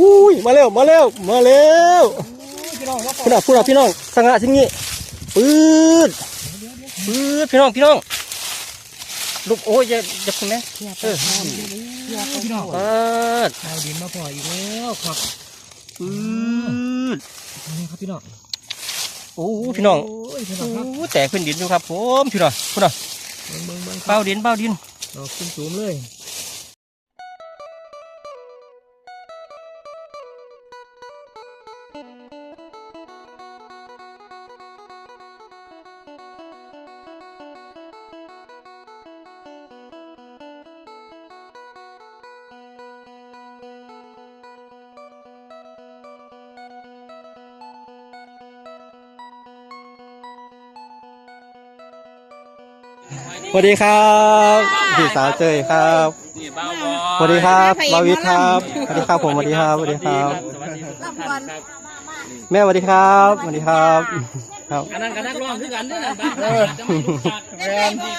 อุ้ยมาเร็วมาเร็วมาเร็วพี่น้องพี่น้องพี่น้องสังหะสิ่งนี้ปืดปืดพี่น้องพี่น้องลูกโอ้ยอย่าอย่าคุณแม่เออพี่น้องปืดเอาดินมาปล่อยอีกแล้วครับปืดนี่ครับพี่น้องโอ้พี่น้องโอ้พี่น้องโอ้แตกเป็นดินอยู่ครับผมพี่น้องพี่น้องเบ้าดินเป้าดินดอกขึ้นสูงเลย สวัสดีครับพี่สาวเจยครับนี่บ้าวบอสวัสดีครับบาวิทครับสวัสดีครับผมสวัสดีครับสวัสดีครับ สวัสดีทุกท่านครับแม่สวัสดีครับสวัสดีครับครับอันนั้นก็นักร้องคือกันด้วยนะบ้าจะมาอยู่ขาดแฟนดี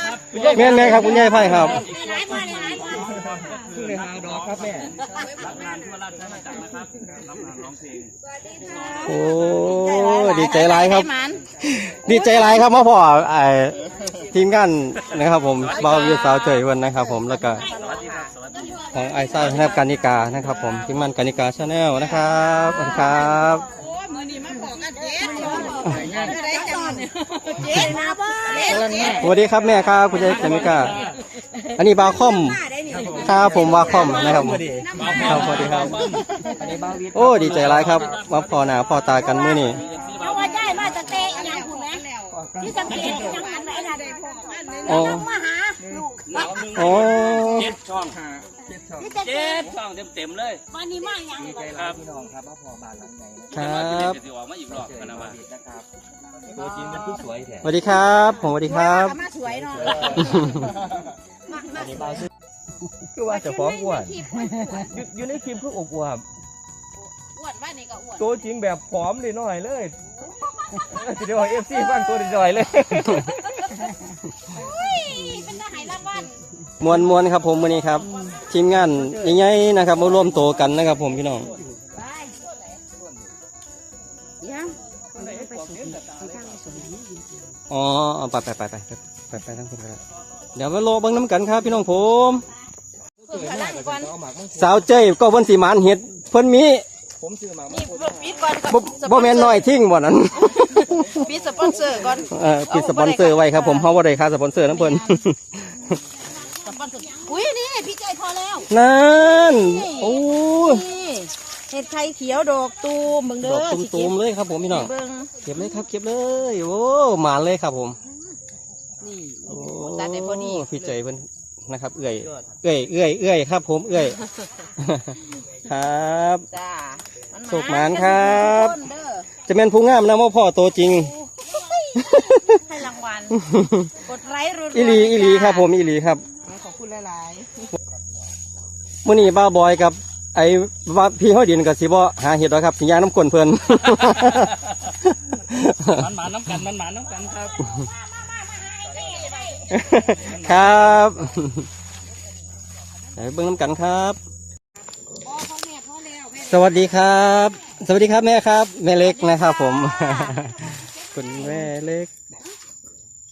ครับแม่แม่ครับคุณยายไพ่ครับคือเลยหาดอกครับแม่รับงานทั่วราชอาณาจักรนะครับรับงานร้องเพลงโอ้ดีใจหลายครับ ดีใจหลายครับมาพอไอ้ ทีมงานนะครับผมบาววิวสาวเจยวันนะครับผมแล้วก็สวัสดีครับสวัสดีครับของไอซ่านะครับกานิกานะครับผมทีมงานกานิกาชาแนลนะครับสวัสดีครับมือนี้มาขอกันเจ๊อะไรจังเจ๊นะบ่สวัสดีครับแม่ครับคุณยายกานิกาอันนี้บาวคอมครับผมบาวคอมนะครับครับสวัสดีครับอันนี้บ้าวิทย์โอ้ดีใจหลายครับมาพอหนาพอตากันมื้อนี้เพราะว่าได้มาตะเตะยังคุณแม่ที่จำเป็น อันไหนอ๋อมาหาลูกโอ้เจ็ดช่องที่จะเจ็ดช่องเต็มๆเลยวันนี้มายังดีใจหลายพี่น้องครับมาพอบ้านหลังใหญ่นะครับเดี๋ยวออกมาอีกรอบกันนะว่านะครับตัวจริงมันคือสวยแท้สวัสดีครับผมสวัสดีครับมาสวยเนาะอันนี้บ้าซื้อคือว่าจะฟ้องอ้วนอยู่อยู่ในคลิปคืออกอวบอ้วนว่านี่ก็อ้วนตัวจริงแบบผอมเลยหน่อยเลยจะได้บอกเอฟซีฟังตัวหน่อยเลย เป็นทหารรางวัลมวนมวนครับผมวันนี้ครับ ทีมงานใหญ่ๆนะครับมารวมตัวกันนะครับ ผมพี่น้องไปยังอ๋อเอาไปไปไปไปไปไปทั้งคนครับเดี๋ยวมาโลเบังน้ำกันครับ พี่น้องผมเพิ่มพลังก่อนเอาหมากมังคุดสาวเจ้ยก็วันสีมานเห็ดเพิ่นมีผมซื้อหมากมันี่งคุดปิดก่อนบ่บ่แม่นน้อยทิ้งบ่นั้น ปิดสปอนเซอร์ก่อนเออปิดสปอนเซอร์ไว้ครับผมเฮาบ่ได้ค่าสปอนเซอร์น้ำเพิ่นสปอนเซอร์อุ้ยนี่พี่ใจพอแล้วนั่นโอ้นี่เห็ดไทยเขียวดอกตูมเบิ่งดเด้ออกสิตุ่มๆเลยครับผมพี่น้องเบิ่งเก็บเลยครับเก็บเลยโอ้หมานเลยครับผมนี่โอ้ตัดได้พอดีพี่ใจเพิ่นนะครับ เอื้อยเอื้อยเอื้อยเอื้อยครับ ผมเอื้อย ครับ จ้าสุขหมานครับทุกนเด้อ จะเป็นผู้งามนะว่าพ่อโตจริง ให้รางวัล กดไลค์รัวๆอีหลีอีหลีครับ ผมอีหลีครับขอบคุณหลายมื่อนี้บ้าวบอยกับ ไอ้ว่าพี่ห้อยดินกับสิบ่หาเห็ดแล้วครับสิยางน้ำกลนเพิ่นมันหมาน้ำกันมันหมาน้ำกันครับ ครับเดี๋ยวเบิ่งน้ำกันครับๆพ่อพ่อแม่พ่อแล้วแม่สวัสดีครับ สวัสดีครับแม่ครับ แม่เล็กนะครับผม คุณแม่เล็ก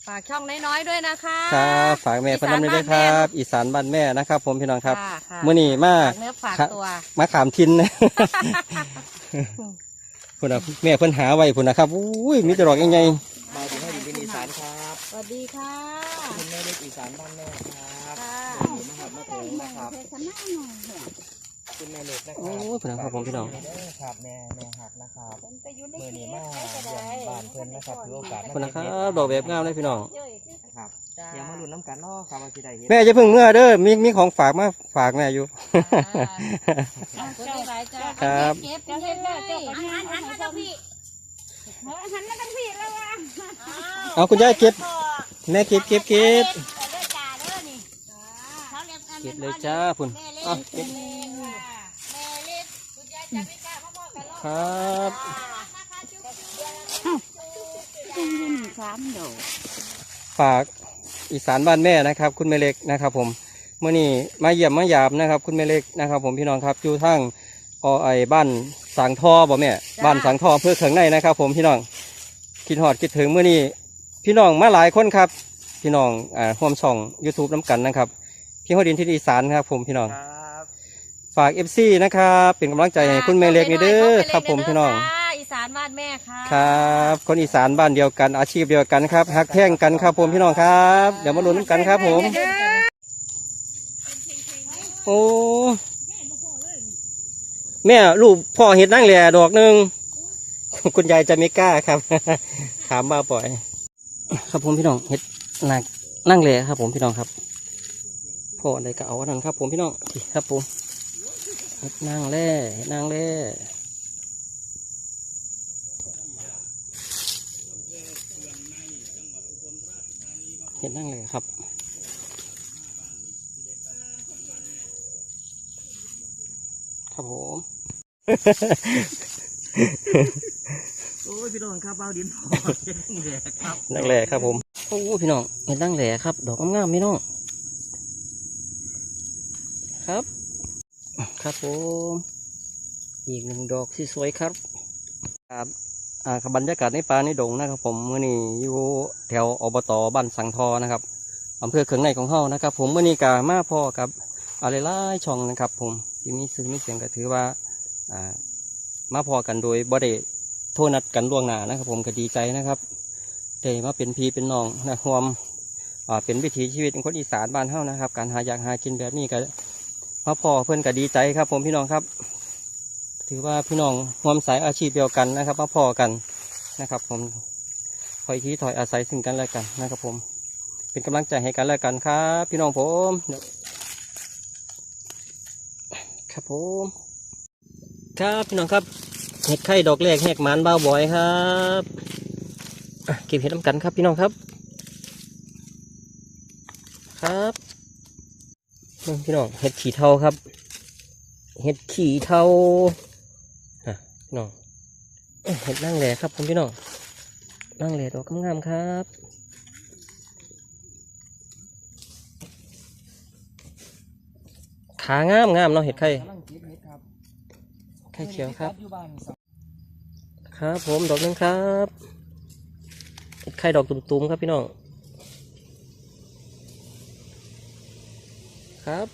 ฝากช่องน้อยๆด้วยนะคะครับฝากแม่เพนน้ำด้วยครับ อีสานบ้านแม่นะครับ ผมพี่น้องครับค่ะค่ะมื่อนี้มาฝากเนื้อฝากตัวมาขามทินนะพุ่นนะแม่เพิ่นหาไว้พุ่นนะครับอุ้ยมีแต่ดอกยังไงมาถึงให้ดินเป็นอีสานครับสวัสดีค่ะคุณแม่เล็กอีสานบ้านแม่ครับค่ะนะครับมาถึงนะครับ คุณแม่เล็กนะคโอ้รับยพุ่นนะครับผมพี่น้อง ครับแม่แม่หักนะครับไปอยู่ในเมื่อคลินี้ปมาให้ก็เยี่ยได้มบ้านเพื่อนนะครับถือโอกาสพุ่นนะครับดอกแบบงามเลยพี่น้องครับอย่ามาลุ้นน้ำกันเนาะครับว่าสิได้เห็นแม่จะเพิ่งเมื่อเด้อมีมีของฝากมาฝากแม่อยู่ขอบคุณหลายๆจ้าครับ เก็บเก็บเก็บเลยอาหารหันมาทางพี่อาหารมาทางพี่แล้ววะเอาคุณยายเก็บ แม่เก็บเก็บเก็บเด้อจ้าเด้อนี่เขาเรียกอันเก็บเลยจ้าพุ่นแม่เล็เอากเก็บแม่เล็ก ครับสามดอกฝากอีสานบ้านแม่นะครับ คุณแม่เล็กนะครับผมเมื่อนี้มาเยี่ยมมายามนะครับ คุณแม่เล็กนะครับ ผมพี่น้องครับอยู่ทางอไอบ้านสังทอบ่แม่บ้านสังทออำเพื่อเขืองในนะครับ ผมพี่น้องคิดหอดคิดถึงเมื่อนี้พี่น้องมาหลายคนครับ พี่น้องอ่าร่วมช่อง YouTube น้ำกันนะครับ พี่ฮอดินที่อีสานครับ ผมพี่น้อง ครับฝาก FC นะครับเป็นกำลังใจให้คุณแม่เล็กนี่เด้อครับผมพี่น้องอีสานบ้านแม่ค่ะครับคนอีสานบ้านเดียวกันอาชีพเดียวกันครับฮักแท่งกันครับผมพี่น้องครับเดี๋ยวมาลุ้นนำกันครับผม โอ้แม่ลูกพ่อเห็ดนั่งแหล่ดอกหนึ่งคุณยายจะไม่กล้าครับ ถามมาปล่อย ครับผมพี่น้องเห็ดนั่งนั่งแหล่ครับ ผมพี่น้องครับพ่ออะไรก็เอาอันนั้นครับ ผมพี่น้องนี่ครับผม เห็ดนั่งแหล่เห็ดนั่งแหล่เห็ดนั่งแหล่ครับครับผมโอ้ยพี่น้องครับเบาดินพอเฮ็ดแหลกครับนั่งแหล่ครับผมโอ้พี่น้องเห็นนั่งแหล่ครับ ดอกงามๆพี่น้องครับ ครับผมอีกหนึ่งดอกที่สวยครับครับอ่ารบรรยากาศในป่าในดงนะครับ ผมเมื่อนี้อยู่แถวอบตบ้านสังทอนะครับอำเภอเขืองในของเฮานะครับ ผมเมื่อนี้กามาพ่อกับอะไรล่าช่องนะครับ ผมที่มีซื้อมีเสียงก็ถือว่าอ่ามาพอกันโดยบ่ได้โทรนัดกันล่วงหน้านะครับ ผมก็ดีใจนะครับได้มาเป็นพี่เป็นน้องนะความอ่าเป็นวิถีชีวิตของคนอีสานบ้านเฮานะครับ การหาอยากหากินแบบนี้ก็ มาพอเพื่อนก็ดีใจครับ ผมพี่น้องครับ ถือว่าพี่น้องรวมสายอาชีพเดียวกันนะครับมาพอกันนะครับ ผมคอยที่ถอยอาศัยซึ่งกันและกันนะครับ ผม เป็นกำลังใจให้กันและกันครับ พี่น้องผมครับผมครับพี่น้องครับเห็ดไข่ดอกแรกแหกหมันบ้าบอยครับเก็บเห็ดน้ำกันครับพี่น้องครับ ครับ พี่น้องเห็ดขี่เทาครับ เห็ดขี่เทาอะพี่น้องเห็ดนั่งแหล่ครับผมพี่น้องนั่งแหล่ดอกงามๆครับขางามงามเนาะเห็ดไข่ไข่เขียวครับ ครับผมดอกนึงครับไข่ดอกตุ่มๆครับพี่น้อง ครับ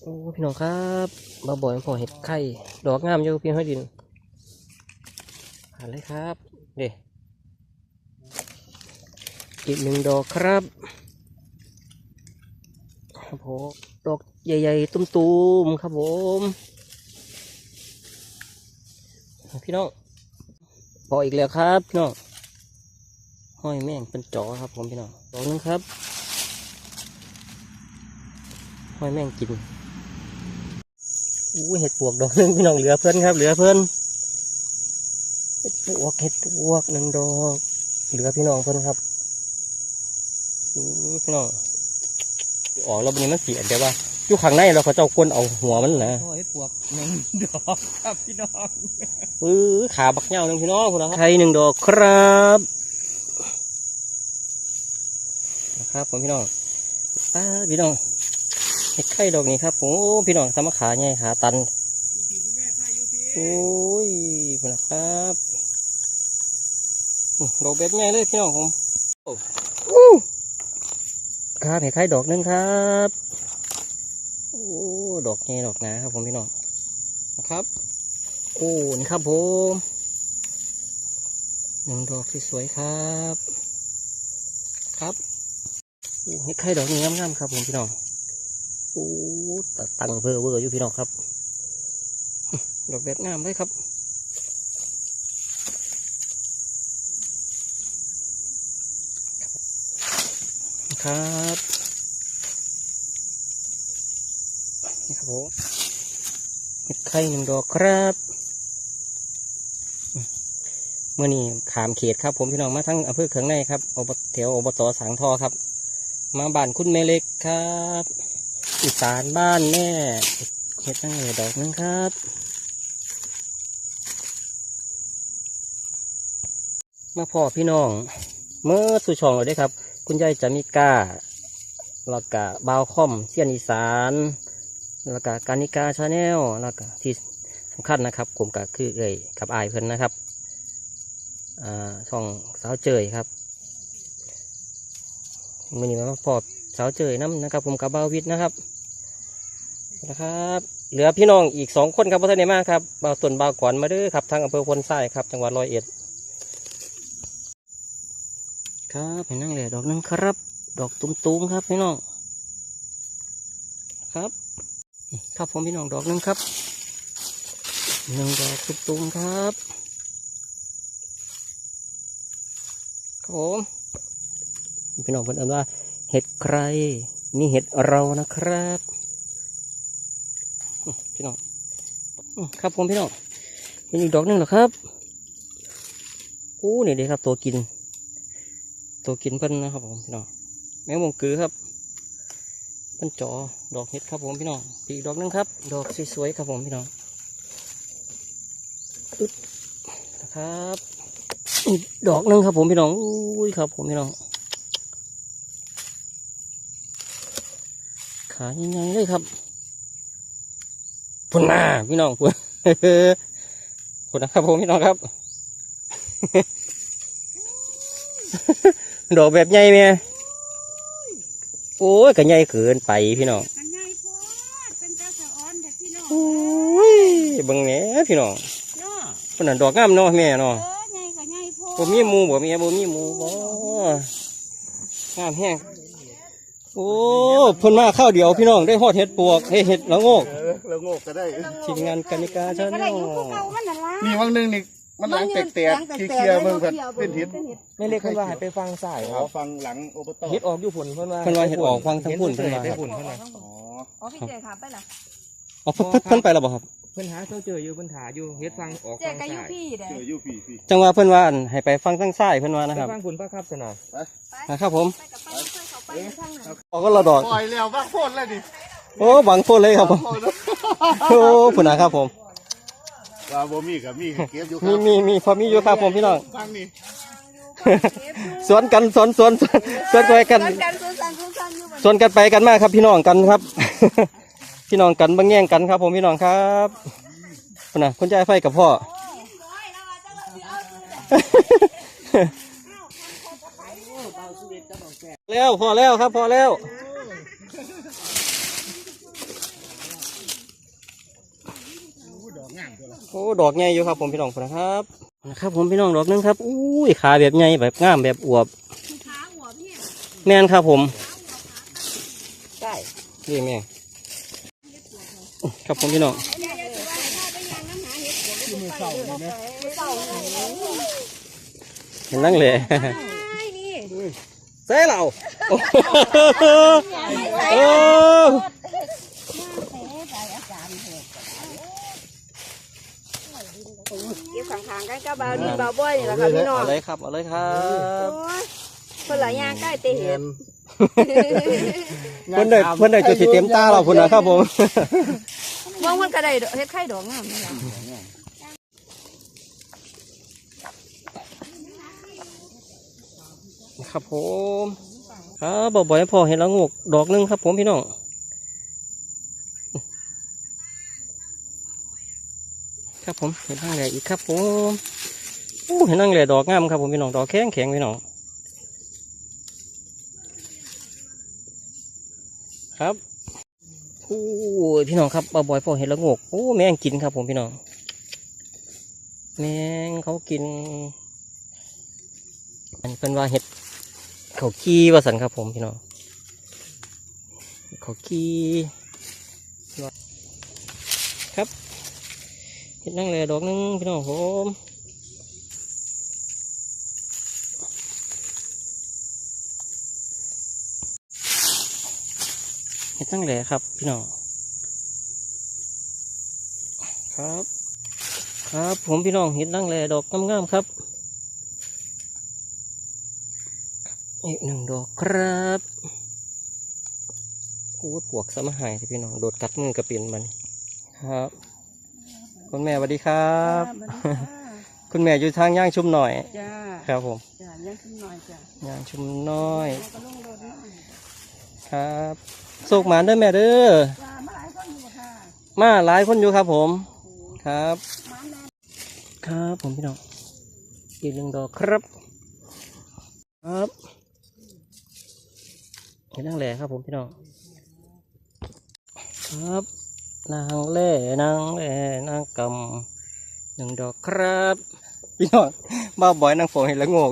โอ้พี่น้องครับมาบ่อยพอเห็ดไข่ดอกงามอยู่พี่ห้อยดินผ่านเลยครับเด็อีกหนึ่งดอกครับครับผมดอกใหญ่ๆตุ้มๆครับผมพี่น้องพออีกแล้วครับพี่น้องห้อยแม่งเป็นจอครับผมพี่น้องดอกหนึงครับ ห้อยแม่งกินอู้เห็ดปวกดอกหนึงพี่น้องเหลือเพื่อนครับ เหลือเพื่อนเห็ดปวกเห็ดปวกหนึ่งดอกเหลือพี่น้องเพื่อนครับอู้พี่น้องออกแล้ววันนี้มันเสียเดี๋ยวว่าอยู่ข้างในเราเขาเจ้าก้นเอาหัวมันนะโอ้ยปวกหนึ่งดอกครับพี่น้องปื้อขาบักเหย้าหนึ่งพี่น้องคุณนะครับไข่หนึ่งดอกครับนะครับผมพี่น้องป้าพี่น้อง เห็ดไข่ดอกนี้ครับผมโอ้พี่น้องสามารขาใหญ่ขาตันโอ้ยคุณนะครับดอกแบบใหญ่เลยพี่น้องผมโอ้ครับเห็ดไข่ดอกหนึงครับโอ้ดอกใหญ่ดอกนาครับผมพี่น้องนะครับโอ้นี่ครับผมหนึ่งดอกที่สวยครับ ครับโอ้ให้ไข่ดอกนี้งามๆครับผมพี่น้อง โอ้ตตังเพอเวอร์อยู่พี่น้องครับ ดอกแบบงามเลยครับครับนี่ครับผมเห็ดไข่หนึ่งดอกครับเมื่อนี้ขามเขตครับ ผมพี่น้องมาทั้งอำเภอเขืองในครับอบแถวอบตสังทอครับ มาบ้านคุณแม่เล็กครับ อีสานบ้านแม่เฮ็ดตั้งเลยดอกหนึงครับ มาพ่อพี่น้องเมื่อสู่ช่องเราได้ครับ คุณยายจะมีกาแล้วก็บาวคอมเซียนอีสานแล้วก็การนิกาชาแนลแล้วก็ที่สำคัญนะครับผมก็คือเอ่ยกับอายเพิ่นนะครับอ่าช่องสาวเจยครับมันนี้มาพอสาวเจยน้ำนะครับ ผมกับบ่าววิทย์นะครับ นะครับ เหลือพี่น้องอีกสองคนครับพ่อท่านได้มากครับบ่าวตนบ่าวก่อนมาด้อครับทางอำเภอพลทรายครับ จังหวัดร้อยเอ็ด ครับเห็นนั่งเลยดอกนึงครับ ดอกตุ้มๆครับพี่น้องครับครับผมพี่น้องดอกนึงครับหนึ่งดอกตุ้มๆครับครับผมพี่น้องเพิ่นเอ่นว่าเห็ดใครนี่เห็ดเรานะครับ พี่น้องครับผมพี่น้องมีอีกดอกหนึ่งเหรอครับอู้นี่เดีครับตัวกิน ตัวกินเพิ่นนะครับผมพี่น้องแมงมงกือครับเป็นจอดอกเห็ดครับผมพี่น้องอีกดอกหนึงครับ ดอกสวยๆครับผมพี่น้องอึ๊บนะครับดอกหนึงครับผมพี่น้องอุ้ยครับผมพี่น้องขาใหญ่ๆเลยครับ พุ่นหน้าพี่น้องพุ่นพุ่นนะครับผมพี่น้องครับ ดอกแบบใหญ่เมียโอ้ยก็ใหญ่เกินไปพี่น้องกันไงพ่อเป็นตาสะออนแต่พี่น้องโอ้ยเบิ่งแหน่พี่น้องเนาะคนนั้นดอกงามเนาะแม่เนาะเออไงก็ไงพ่อบ่มีหมูบ่มีบ่มีหมูบ่งามแห้ง โอ้เพิ่นมาข้าวเดียวพี่น้องได้ฮอดเห็ดปวกเฮ้ยเห็ดละโงกเออแล้วโงกก็ได้ ทีมงานกานิกาชาก็แนได้ลอยู่พวกเรามันน่ะล่ะนี่วังหนึงนี่มันหลังแตกแตกๆเคลียร์ๆมึงแบบเป็นทิศแม่เล็กเพิ่นว่าให้ไปฟังสายอ๋คอรับฟังหลังโอปตเฮ็ดออกอยู่ผลเพิ่นว่าเพิ่นว่าเฮ็ดออกฟังทั้งพุ่นเพิ่เพิ่นนว่าไปพุ่นเพิ่นว่าอ๋ออ๋อพี่เจค่ะไปล่ะอ๋อเพิ่นเพิ่นเพิ่นไปแล้วบ่ครับ เพิ่นหาเจ้าเจออยู่เพิ่นถาอยู่เฮ็ดฟังออกเจฟังก็อยู่สายพี่เด้เจออยู่พี่พี่จังว่าเพิ่นว่าอั่นให้ไปฟังทางซ้ายเพิ่นว่าไปนะครับฟังพุ่นป้าครับสนะนะครับผม ไปกับไปไป เขาไปทางไหนออกก็ละดอกปล่อยแล้วว่าโคตรเลยดิโอ้หวังโพดเลยครับผมโคตรแล้วโอ้พุ่นนะครับผมว่าบ่มีกับมีเก็บอยู่คมีรับมีมีพอมีอยู่ครับผมพี่น้องฟังนี่สวนกันสวนสวนสวนสวนกันกันกันสุสันสุสันอยู่สวนกันไปกันมาครับ พี่น้องกันครับ พี่น้องกันบางแย่งกันครับ ผมพี่น้องครับพุ่นนะคุณยายไฟกับพ่อ แล้วพอแล้วครับพอแล้ว โอ้ดอกใหญ่อยู่ครับผมพี่น้องพุ่นนะครับนะครับ ผมพี่น้องดอกนึงครับอุ้ยขาแบบใหญ่แบบงามแบบอวบขาหัวพี่แม่นครับผมได้นี่แม่ครับผมพี่น้องเห็นนั่งเลย ใส่เราโอ้โหโอ้เก็บข้างๆกันก็เบาดินเบาบ่อยนี่แหละค่ะพี่น้องเอาเลยครับเอาเลยครับโอ้ยคนละอย่างใกล้เตะเห็ดเพิ่นได้เพิ่นได้จุดที่เต็มตาเราพุ่นนะครับผมมองมันก็ได้ดอกเฮ็ดไข่ดอกงามนี่ล่ะ ครับผมครับบ่อยๆพอเห็นแล้วงกดอกหนึงครับ ผมพี่น้องครับผมเห็นนั่งแหล่อีกครับผมอู้เห็นนั่งแหล่ดอกงามครับผมพี่น้องดอกแข็งแข็งพี่น้องครับอู้ยพี่น้องครับบ่อยๆพอเห็นแล้วงกโอ้แมงกินครับ ผมพี่น้องแมงเขากินอันเป็นว่าเห็ด เขาขี้ว่าสันครับผมพี่น้องเขาขี้ครับเห็ดนั่งเลยดอกนึงพี่น้องผมเห็ดนั่งเลยครับพี่น้องครับ ครับผมพี่น้องเห็ดนั่งเลยดอกงามๆครับ อีกหนึ่งดอกครับโอ้ยปวกสมหายที่พี่น้อง โดดกัดมือกระเปลี่ยนมันครับ คุณแม่สวัสดีครับ คุณแม่อยู่ทางย่างชุมหน่อย จ้า ครับผม จ้ายังขึ้นหน่อยจ้า ย่างชุมน้อยก็ลงรถหน่อยครับโศกหมานเด้อแม่เด้อจ้ามาหลายคนอยู่ค่ะมาหลายคนอยู่ครับผมคครับ ครับผมพี่น้องอีกหนึ่งดอกครับ ครับเห็ นนางแหล่ครับผมพี่น้องครับ นางแหล่นางแหล่นางกำหนึ่งดอกครับ พี่น้องมาบ่อยนางฝงเห็นแล้วงก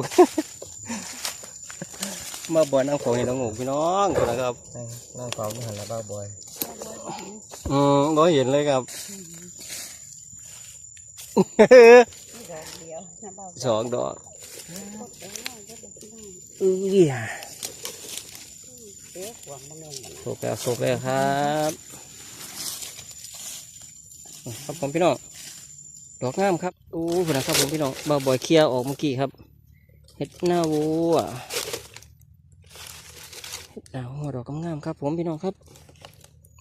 มาบ่อยนางฝงเห็นแล้วงกพี่น้องคนนะครับนั่งเฝ้าไม่หันแล้วบ้าบอยอืมบ่เห็นเลยครับสองดอกอุ้ โศกแล้วโศกแล้วครับครับผมพี่น้องดอกงามครับอู้ผลนะครับผมพี่น้องบ่าวบอยเคลียร์ออกเมื่อกี้ครับเห็ดหน้าวัวเห็ดหน้าวัวดอกงามๆครับ ผมพี่น้องครับ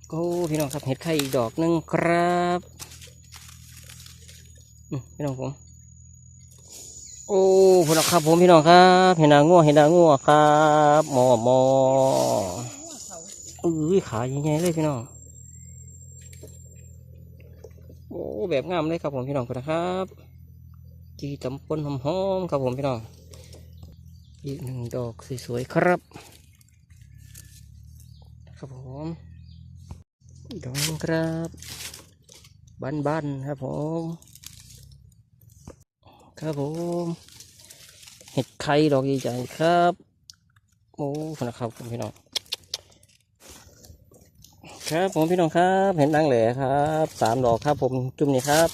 โอ้พี่น้องครับเห็ดไข่อีกดอกหนึ่งครับอืมพี่น้องผม โอ้พี่น้องครับผมพี่น้องครับเห็นหน้างัวเห็นหน้างัวครับหมอหมอเอ้ยขาใหญ่ๆเลยพี่น้องโอ้แบบงามเลยครับผมพี่น้องคุณนะครับจีจำปนหอมๆครับผมพี่น้องอีกหนึ่งดอกสวยๆครับ ครับผมดองครับบ้านๆครับผม ครับผมเห็ดไข่ดอกใหญ่ๆครับ โอ้นะครับผมพี่น้อง ครับผมพี่น้องครับ เห็นนางแหล่ครับสามดอกครับผมจุ่มนี่ครับ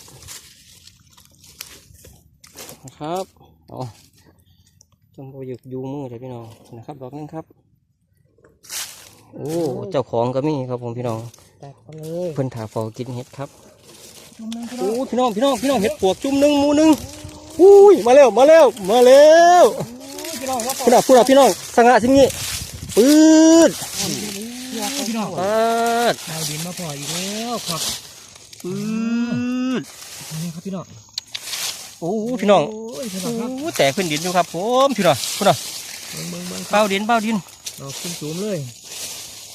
นะครับอ๋อจุ่มโบอยู่อยูมือเลยพี่น้องนะครับ ดอกนึงครับ โอ้เจ้าของก็มีครับผมพี่น้องแตกเขาเลยเพิ่นถาฟอกินเห็ดครับโอ้พี่น้องพี่น้องพี่น้องเห็ดปวกจุ่มหนึ่งหมูหนึ่ง อุ้ยมาแล้วมาแล้วมาแล้วพี่น้องพูดอะพูดอะพี่น้องสังหะสิ่งนี้ปืดพี่น้องปาดดาวดินมาพออีกแล้วครับปืดนี่ครับพี่น้องโอ้พี่น้องโอ้ยพี่น้องครับโอ้แตกขึ้นดินอยู่ครับผมพี่น้องพูดอะเบิ่งเบิ่งเบิ่งครับเป้าดินเป้าดินดอกขึ้นสูงเลย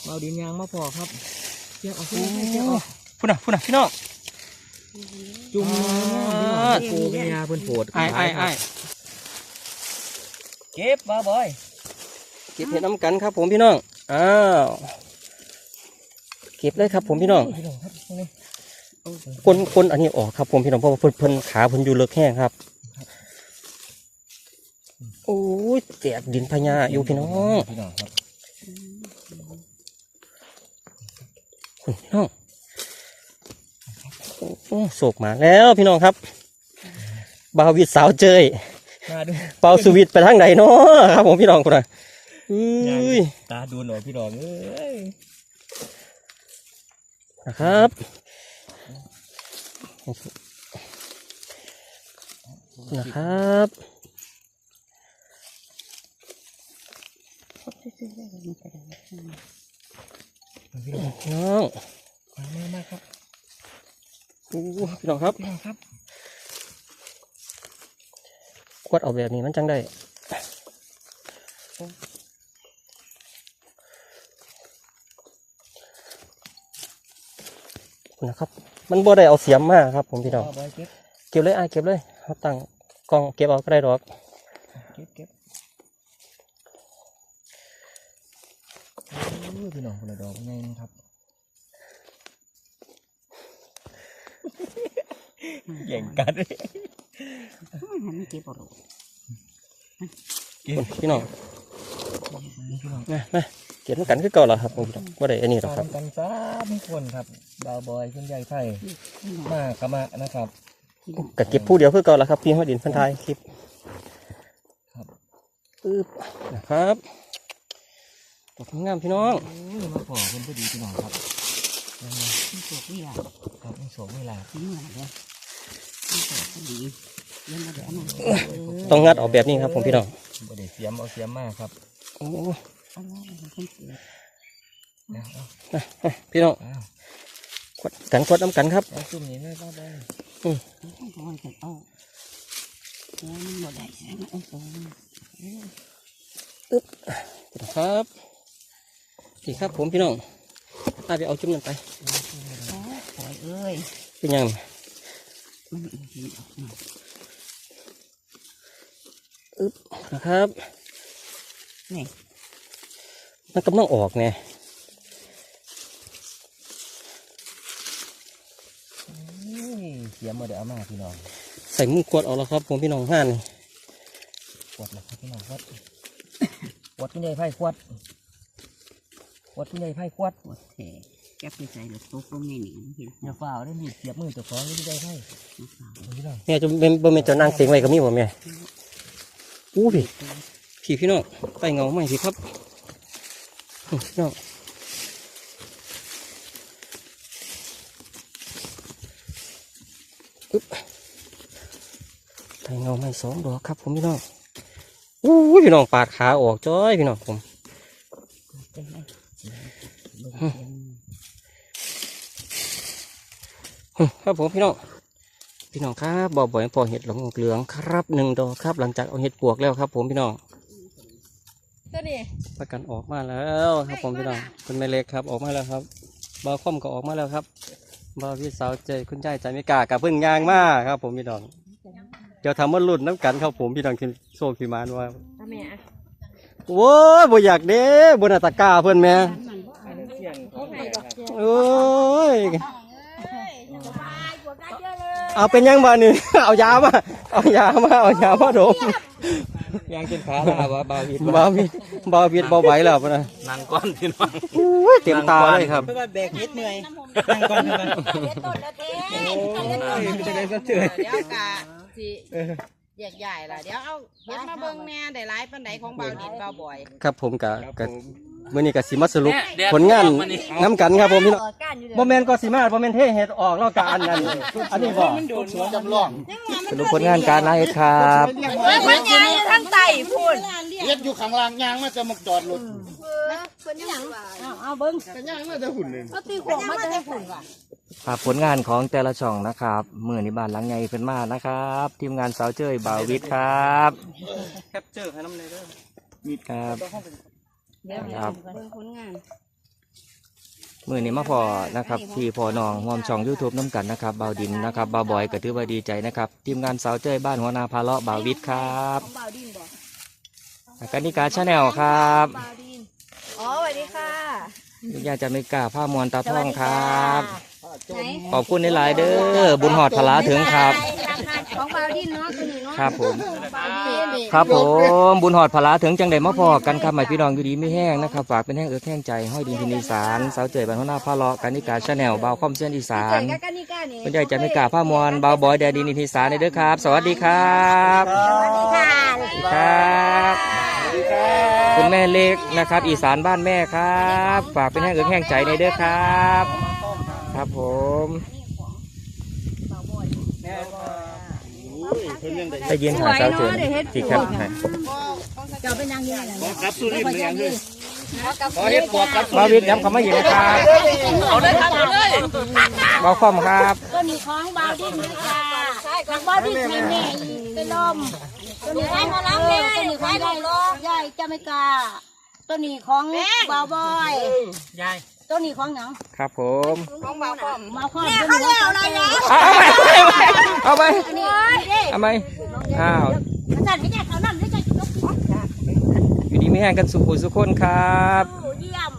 เบาดินยางมาพอครับเกี่ยวเอาขึ้นมาเกี่ยวเอาพูดอะพูดอะพี่น้อง จุ่มน้ำพี่น้องโอ้เป็นยาเพิ่นโผดไอ้ไอ้ไอ้เก็บบ้าบอยเก็บเห็ดน้ำกันครับ ผมพี่น้องอ้าวเก็บเลยครับ ผมพี่น้องพี่น้องครับเอาเลยคนคนอันนี้ออกครับ ผมพี่น้องเพราะว่าเพิ่นเพิ่นขาเพิ่นอยู่เลิกแห้งครับโอ้ยแตกดินพญาอยู่พี่น้องพี่น้องครับคุณพี่น้อง โอ้โหโศกมาแล้วพี่น้องครับบาวิดสาวเจยมาดูเปาสวิตไปทางไหนเนาะครับผมพี่น้องคนน่ะอุ้ยตาดูหน่อยพี่น้องเอ้ยนะครับนะครับพี่น้องพี่น้องมามามาครับ โอ้พี่น้องครับพี่น้องครับขวดเอาแบบนี้มันจังได้นะครับ มันบ่ได้เอาเสียมมาครับ ผมพี่น้องบ้าบอยเก็บเก็บเลยไอ้ายเก็บเลยเขาตั้งกล่องเก็บเอาก็ได้ดอกเก็บเก็บโอ้ยพี่น้องคนละดอกไงนะครับ แย่งกันมันเก็บเอาลูกพี่น้องพี่น้องมามาเก็บน้ำกันคือเก่าแล้วครับผมพี่น้องบ่ได้อันนี้หรอกครับตามกันสามคนครับบาวบอยคุณยายไทยมากระมะนะครับก็เก็บผู้เดียวคือเก่าแล้วครับ พี่ห้อยดินพันทายคลิปครับปึ๊บนะครับดอกงามพี่น้องโอ้ยมาขอคนพอดีพี่น้องครับ มันปวดเวียครับไม่โสมไม่ลาทิ้งมาเลยมันปวดพอดีเลี้ยังมาเดี๋ยวมันต้องงัดออกแบบนี้ครับผมพี่น้องบไดเสียมเอาเสียมมากครับโอ้เอาไว้มันเพิ่งเกิดนะเอาพี่น้องอ้าวกดกันกดน้ำกันครับเอาซุ่มนี้เลยบ้าวบอยต้องคอยกันเอาแล้วมันบ่ได้ใช่ไหมเอาสองครับนี่ครับผมพี่น้อง ตาไปเอาจุ่มนั่นไปปล่อยเอ้ยเป็นยังอึ๊บนะครับนี่มันกำลังออกไงเสียมาเดี๋ยวเอามาพี่น้อง ใส่มือกวดออกแล้วครับผมพี่น้องห้านี่ขวดแล้วครับพี่น้องขวดขวดพี่ใหญ่ไผ่ขวด ขวดพี่ใหญ่ไผ่ขวดปวดแผลแกไปใส่หรือตกลงในนี่เห็นอย่าฝ่าได้มีดเสียบมือเจ้าของนี่พี่ใหญ่ไผ่พี่น้องเนี่ยจะเป็นเป็นเจ้านางเสียงอะไรกับมีผมเนี่ยอู้พี่พี่พี่น้องไปเงาไหมพี่ครับอื้อพี่น้องอึ๊บไปเงาไหมสองดอกครับผมพี่น้องอู้ยพี่น้องปาดขาออกจ้อยพี่น้องผม ครับผมพี่น้องพี่น้องครับบ่อบ่อยพอเห็ดหลงเหลืองครับหนึ่งดอกครับหลังจากเอาเห็ดปวกแล้วครับ ผมพี่น้องตัวนี้ประกันออกมาแล้วครับผมพี่น้องคุณแม่เล็กครับออกมาแล้วครับบ่าวคอมก็ออกมาแล้วครับบ่าวพี่สาวใจคุณยายใจไม่กล้ากับเพิ่งยางมาครับ ผมพี่น้องเดี๋ยวทำว่าหลุดน้ำกันครับผมพี่น้องคินโซคิมานว่าทำไมอะโว้ยบ่อยากเด้บนอัตะกร้าเพื่อนแม่โอ้ย เอาเป็นยังบ้านี่ เอายามา เอายามา เอายามาดมยางจนขาลาว่าบาวิดบาวิดบาวิดบาไหวแล้วปะนะนางก้อนพี่น้องอุ้ยเต็มตาเลยครับ เพราะว่าแบกเฮ็ดเหนื่อยนั่งก่อนเดี๋ยวต้นแล้วเต้จะได้สะเจือเดี๋ยวกะสิแยกใหญ่ละเดี๋ยวเอาเฮ็ดมาเบิ่งแหน่ได้หลายปานใดของเบาดินเบาบ่อย ครับผมกะกะ มื่อนี้กะสิมาสรุปผลงานน้ำกันครับผมพี่น้องโมเมนต์ก็สิมาโมเมนต์เทเห็ดออกแล้วกะอันนั้นอันนี้บอกจำลองสรุปผลงานการไล่ครับมันใหญ่ทั้งไตพูดเฮ็ดอยู่ข้างล่างยางมาจะมาจอดรถเอาเบิ้งแต่ยางมาจะหุ่นเลยก็ตีของมาจะให้ฝุ่นว่ะครับผลงานของแต่ละช่องนะครับมือในบ้านหลังใหญ่เป็นมานะครับ ทีมงานสาวเจ้ยบาวิดครับแคปเจอร์ให้น้ำเลยเด้อครับ เดี๋ยวครับ เบิ้งผลงาน มือนี้มาพอนะครับที่พอน้องหอมช่อง YouTube น้ำกันนะครับบาวดินนะครับบาวบอยก็ถือว่าดีใจนะครับ ทีมงานสาวเจ้ยบ้านหัวนาพาเลาะบาววิดครับของบ่าวดินบอกกานิกาชาแนลครับบ่าวดินอ๋อสวัสดีค่ะยุยาจะไม่กล้าผ้ามวนตาท่องครับไหน ขอบคุณในหลายๆเด้อบุญหอดพลาถึงครับ ของบ่าวดินเนาะตัวนี้เนาะครับผมบ่าวดินครับผมบุญหอดพลาถึงจังใดมาพอกันครับใหม่พี่น้องอยู่ดีไม่แห้งนะครับฝากเป็นแห้งเอิกแห้งใจห้อยดินพินีสารสาวเจยบ้านหัวหน้าพาเลาะกานิกาชาแนลบาวคอมเซียนอีสานเจอกันนี่กันนี่คุณยายจะไม่กล้าผ้ามวนบาวบอยแดนดินอีสานเด้อครับ สวัสดีครับสวัสดีค่ะครับคุณแม่เล็กนะครับ อีสานบ้านแม่ครับ ฝากเป็นแห้งเอิกแห้งใจในเด้อครับ ครับผมได้ยินหาสาวเจยที่ครับให้เจ้าเป็นนางยังไงล่ะครับสุรินทร์ยังด้วยขอเห็ดปวกครับบาวิทย้ำคำว่าอย่างนะครับเอาเลยครับเอาเลยบาวคอมครับตัวนี้ของบ่าวดินเลยค่ะของบ่าวดินให้แม่อีกเป็นลมตัวนี้ให้มาล้างแม่ตัวนี้ของยายยายจะไม่กล้าตัวนี้ของบ่าวบอยยาย ต้นนี้ของหนังครับผมของมาคอมเาคอมต้นนี้ของเจ้าเอาไปเอาไปเอาไปอ้าวอจารย์ไม่แยกเขานั่นไม่ใช่ยกอยู่ดีไม่แห้งกันสุขุสุขคนครับเยี่ยม